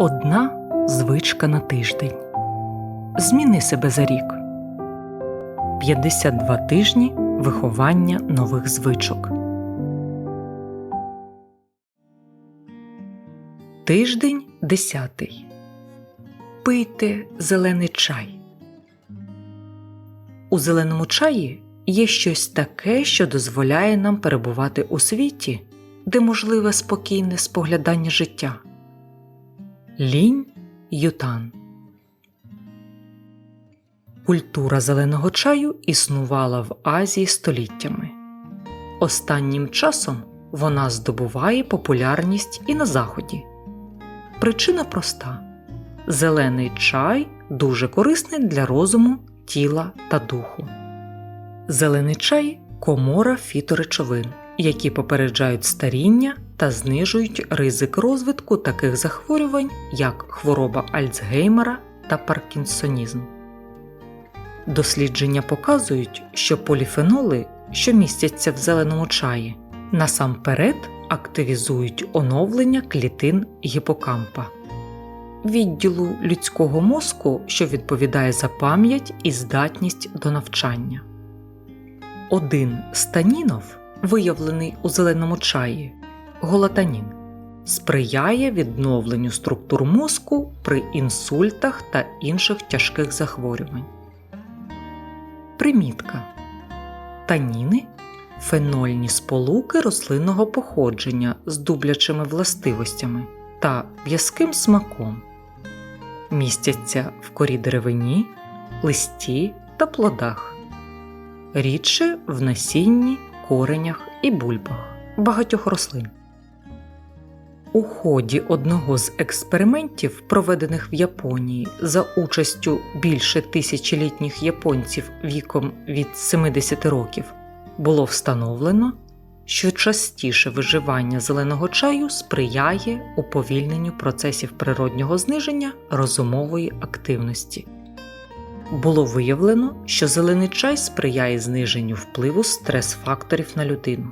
Одна звичка на тиждень. Зміни себе за рік. 52 тижні виховання нових звичок. Тиждень 10. Пийте зелений чай. У зеленому чаї є щось таке, що дозволяє нам перебувати у світі, де можливе спокійне споглядання життя. Лінь Ютан Культура зеленого чаю існувала в Азії століттями. Останнім часом вона здобуває популярність і на Заході. Причина проста: зелений чай дуже корисний для розуму, тіла та духу. Зелений чай комора фіторечовин, які попереджають старіння та знижують ризик розвитку таких захворювань, як хвороба Альцгеймера та Паркінсонізм. Дослідження показують, що поліфеноли, що містяться в зеленому чаї, насамперед активізують оновлення клітин гіпокампа, відділу людського мозку, що відповідає за пам'ять і здатність до навчання. Один з танінов, виявлений у зеленому чаї, голатанін, сприяє відновленню структур мозку при інсультах та інших тяжких захворювань. Примітка Таніни фенольні сполуки рослинного походження з дублячими властивостяями та в'язким смаком. Містяться в корі деревині, листі та плодах, рідше в насінні, коренях і бульбах багатьох рослин. У ході одного з експериментів, проведених в Японії за участю більше тисячолітніх японців віком від 70 років, було встановлено, що частіше виживання зеленого чаю сприяє уповільненню процесів природнього зниження розумової активності. Було виявлено, що зелений чай сприяє зниженню впливу стрес-факторів на людину.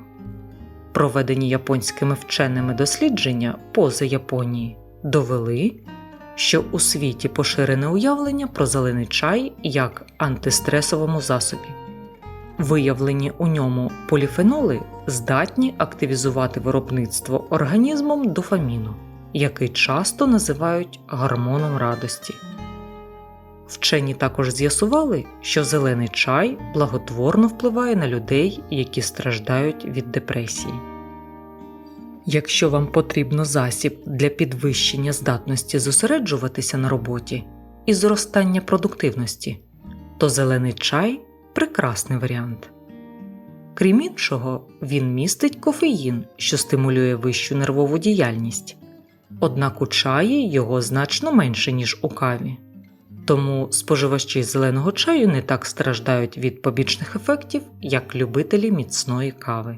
Проведені японськими вченими дослідження поза Японії довели, що у світі поширене уявлення про зелений чай як антистресовому засобі. Виявлені у ньому поліфеноли здатні активізувати виробництво організмом дофаміну, який часто називають гормоном радості. Вчені також з'ясували, що зелений чай благотворно впливає на людей, які страждають від депресії. Якщо вам потрібно засіб для підвищення здатності зосереджуватися на роботі і зростання продуктивності, то зелений чай прекрасний варіант. Крім іншого, він містить кофеїн, що стимулює вищу нервову діяльність, однак у чаї його значно менше, ніж у каві. Тому споживачі зеленого чаю не так страждають від побічних ефектів, як любителі міцної кави.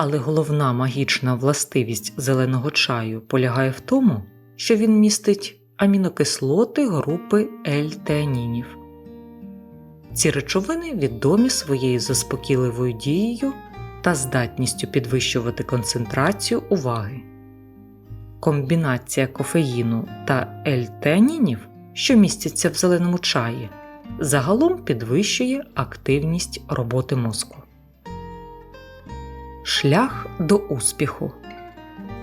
Але головна магічна властивість зеленого чаю полягає в тому, що він містить амінокислоти групи L-теанінів. Ці речовини відомі своєю заспокійливою дією та здатністю підвищувати концентрацію уваги. Комбінація кофеїну та L-теанінів що містяться в зеленому чаї, загалом підвищує активність роботи мозку. Шлях до успіху.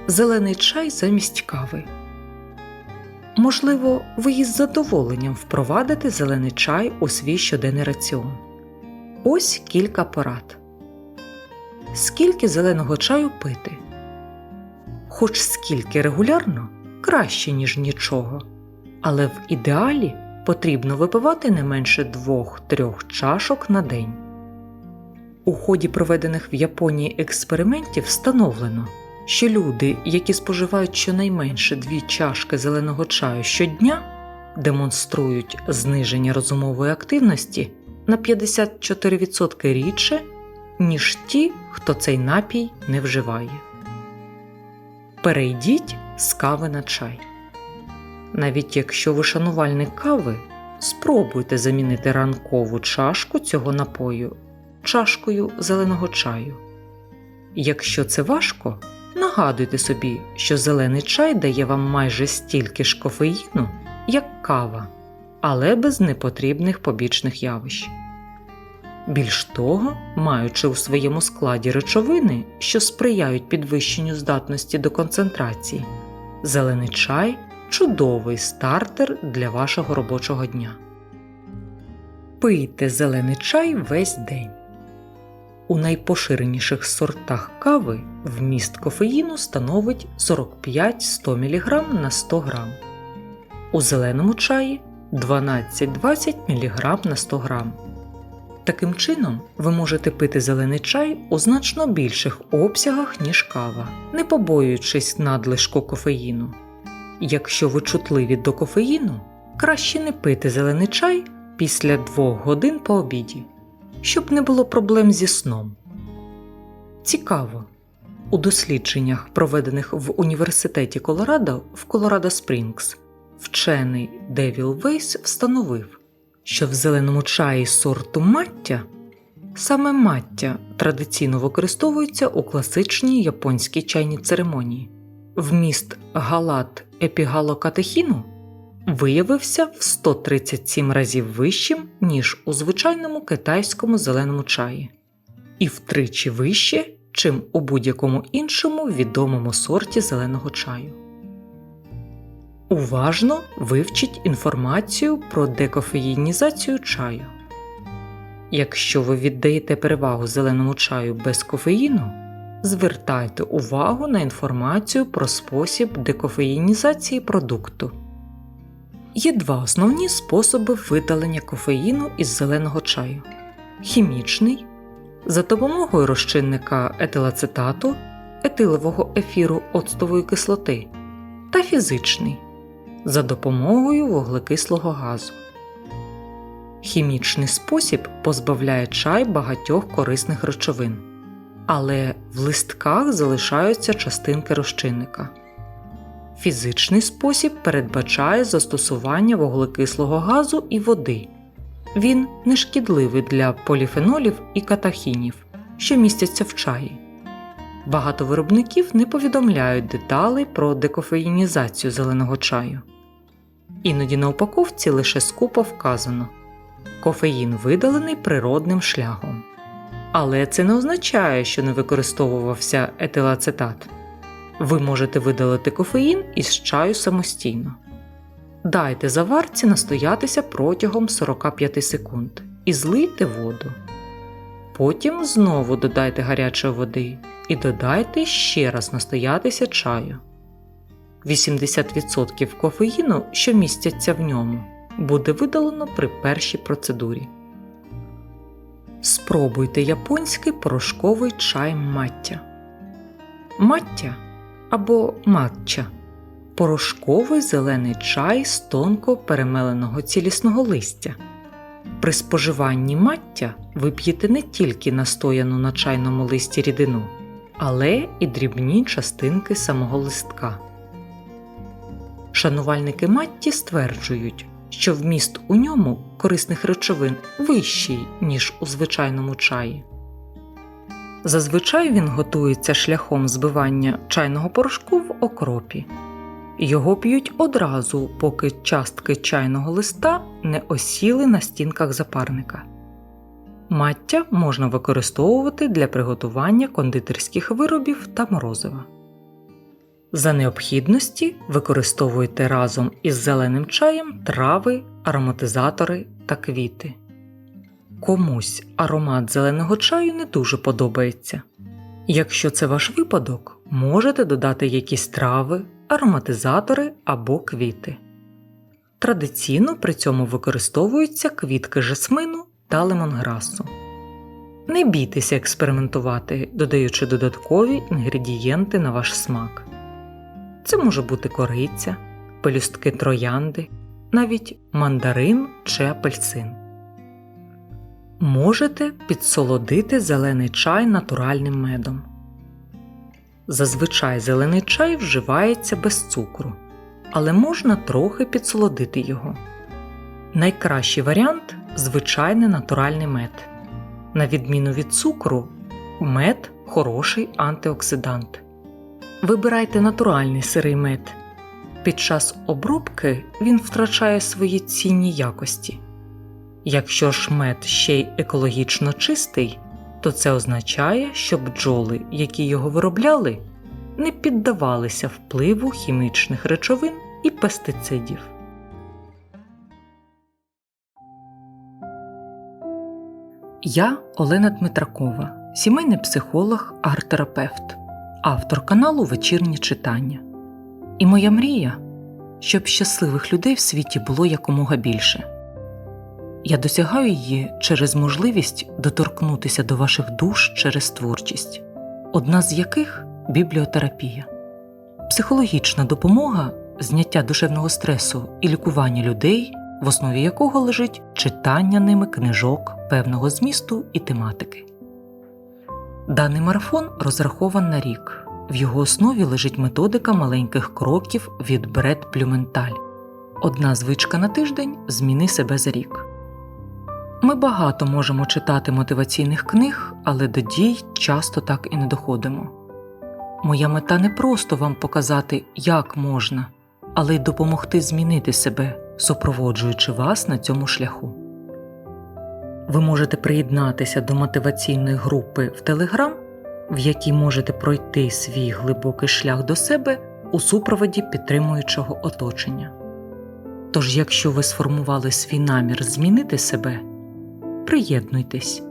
Зелений чай замість кави. Можливо, ви із задоволенням впровадите зелений чай у свій щоденний раціон. Ось кілька порад. Скільки зеленого чаю пити? Хоч скільки регулярно краще, ніж нічого але в ідеалі потрібно випивати не менше 2-3 чашок на день. У ході проведених в Японії експериментів встановлено, що люди, які споживають щонайменше 2 чашки зеленого чаю щодня, демонструють зниження розумової активності на 54% рідше, ніж ті, хто цей напій не вживає. Перейдіть з кави на чай. Навіть якщо ви шанувальник кави, спробуйте замінити ранкову чашку цього напою чашкою зеленого чаю. Якщо це важко, нагадуйте собі, що зелений чай дає вам майже стільки ж кофеїну, як кава, але без непотрібних побічних явищ. Більш того, маючи у своєму складі речовини, що сприяють підвищенню здатності до концентрації, зелений чай чудовий стартер для вашого робочого дня. Пийте зелений чай весь день. У найпоширеніших сортах кави вміст кофеїну становить 45-100 мг на 100 г. У зеленому чаї 12-20 мг на 100 г. Таким чином, ви можете пити зелений чай у значно більших обсягах, ніж кава, не побоюючись надлишку кофеїну. Якщо ви чутливі до кофеїну, краще не пити зелений чай після 2 годин по обіді, щоб не було проблем зі сном. Цікаво. У дослідженнях, проведених в університеті Колорадо в Колорадо Спрінгс, вчений Девіл Вейс встановив, що в зеленому чаї сорту маття саме маття традиційно використовується у класичній японській чайній церемонії. Вміст галат епігалокатехіну виявився в 137 разів вищим, ніж у звичайному китайському зеленому чаї, і втричі вище, чим у будь-якому іншому відомому сорті зеленого чаю. Уважно вивчіть інформацію про декофеїнізацію чаю. Якщо ви віддаєте перевагу зеленому чаю без кофеїну, звертайте увагу на інформацію про спосіб декофеїнізації продукту. Є два основні способи видалення кофеїну із зеленого чаю: хімічний за допомогою розчинника етилацетату, етилового ефіру оцтової кислоти, та фізичний за допомогою вуглекислого газу. Хімічний спосіб позбавляє чай багатьох корисних речовин, але в листках залишаються частинки розчинника. Фізичний спосіб передбачає застосування вуглекислого газу і води. Він не шкідливий для поліфенолів і катахінів, що містяться в чаї. Багато виробників не повідомляють деталей про декофеїнізацію зеленого чаю. Іноді на упаковці лише скупо вказано кофеїн видалений природним шляхом. Але це не означає, що не використовувався етилацетат. Ви можете видалити кофеїн із чаю самостійно. Дайте заварці настоятися протягом 45 секунд і злийте воду. Потім знову додайте гарячої води і додайте ще раз настоятися чаю. 80% кофеїну, що містяться в ньому, буде видалено при першій процедурі. Спробуйте японський порошковий чай маття. Маття або матча порошковий зелений чай з тонко перемеленого цілісного листя. При споживанні маття ви п'єте не тільки настояну на чайному листі рідину, але і дрібні частинки самого листка. Шанувальники матті стверджують, що вміст у ньому корисних речовин вищий, ніж у звичайному чаї. Зазвичай він готується шляхом збивання чайного порошку в окропі. Його п'ють одразу, поки частки чайного листа не осіли на стінках запарника. Маття можна використовувати для приготування кондитерських виробів та морозива. За необхідності використовуйте разом із зеленим чаєм трави, ароматизатори та квіти. Комусь аромат зеленого чаю не дуже подобається. Якщо це ваш випадок, можете додати якісь трави, ароматизатори або квіти. Традиційно при цьому використовуються квітки жасмину та лемонграсу. Не бійтеся експериментувати, додаючи додаткові інгредієнти на ваш смак. Це може бути кориця, пелюстки троянди, навіть мандарин чи апельсин. Можете підсолодити зелений чай натуральним медом. Зазвичай зелений чай вживається без цукру, але можна трохи підсолодити його. Найкращий варіант звичайний натуральний мед. На відміну від цукру, мед хороший антиоксидант. Вибирайте натуральний сирий мед. Під час обробки він втрачає свої цінні якості. Якщо ж ще й екологічно чистий, то це означає, що бджоли, які його виробляли, не піддавалися впливу хімічних речовин і пестицидів. Я Олена Дмитракова, сімейний психолог, арт-терапевт, автор каналу Вечірні читання. І моя мрія, щоб щасливих людей в світі було якомога більше. Я досягаю її через можливість доторкнутися до ваших душ через творчість, одна з яких бібліотерапія, психологічна допомога, зняття душевного стресу і лікування людей, в основі якого лежить читання ними книжок певного змісту і тематики. Даний марафон розрахован на рік. В його основі лежить методика маленьких кроків від Бред Блюменталь. Одна звичка на тиждень зміни себе за рік. Ми багато можемо читати мотиваційних книг, але до дій часто так і не доходимо. Моя мета не просто вам показати, як можна, але й допомогти змінити себе, супроводжуючи вас на цьому шляху. Ви можете приєднатися до мотиваційної групи в Telegram, в якій можете пройти свій глибокий шлях до себе у супроводі підтримуючого оточення. Тож, якщо ви сформували свій намір змінити себе, приєднуйтесь